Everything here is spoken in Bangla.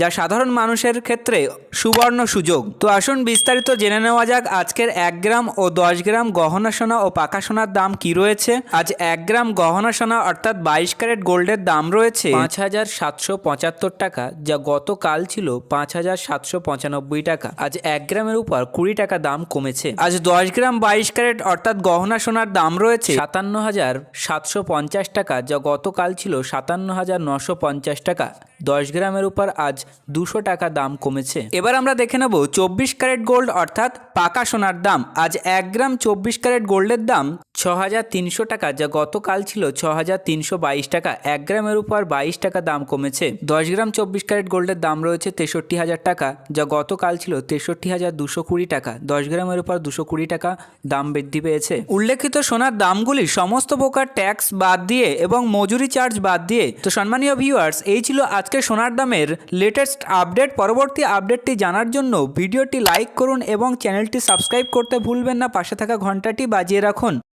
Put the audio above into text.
যা সাধারণ মানুষের ক্ষেত্রে সুবর্ণ সুযোগ। তো আসুন বিস্তারিত জেনে নেওয়া যাক আজকের এক গ্রাম ও দশ গ্রাম গহনা সোনা ও পাকা সোনার দাম কি রয়েছে। আজ এক গ্রাম গহনা সোনা অর্থাৎ বাইশ ক্যারেট গোল্ডের দাম রয়েছে পাঁচ হাজার সাতশো পঁচাত্তর টাকা, যা গতকাল ছিল পাঁচ হাজার সাতশো পঁচানব্বই টাকা। আজ এক গ্রামের উপর কুড়ি টাকা দাম কমেছে। আজ দশ গ্রাম বাইশ ক্যারেট অর্থাৎ গহনা সোনার দাম রয়েছে সাতান্ন হাজার সাতশো পঞ্চাশ টাকা, যা গতকাল ছিল সাতান্ন হাজার নশো পঞ্চাশ টাকা। দশ গ্রামের উপর আজ দুশো টাকা দাম কমেছে। এবার আমরা দেখে নেব চব্বিশ ক্যারেট গোল্ড, অর্থাৎ পাকা সোনার দাম। আজ এক গ্রাম চব্বিশ ক্যারেট গোল্ডের দাম ছ হাজার তিনশো টাকা, যা গতকাল ছিল ছ হাজার তিনশো বাইশ টাকা। এক গ্রামের উপর বাইশ টাকা দাম কমেছে। দশ গ্রাম চব্বিশ ক্যারেট গোল্ডের দাম রয়েছে তেষট্টি হাজার টাকা, যা গতকাল ছিল তেষট্টি হাজার দুশো কুড়ি টাকা। দশ গ্রামের উপর দুশো কুড়ি টাকা দাম বৃদ্ধি পেয়েছে। উল্লেখিত সোনার দামগুলি সমস্ত প্রকার ট্যাক্স বাদ দিয়ে এবং মজুরি চার্জ বাদ দিয়ে। তো সম্মানীয় ভিউয়ার্স, এই ছিল আজকে সোনার দামের লেটেস্ট আপডেট পরবর্তী আপডেটটি জানার জন্য ভিডিওটি লাইক করুন এবং চ্যানেলটি সাবস্ক্রাইব করতে ভুলবেন না। পাশে থাকা ঘন্টাটি বাজিয়ে রাখুন।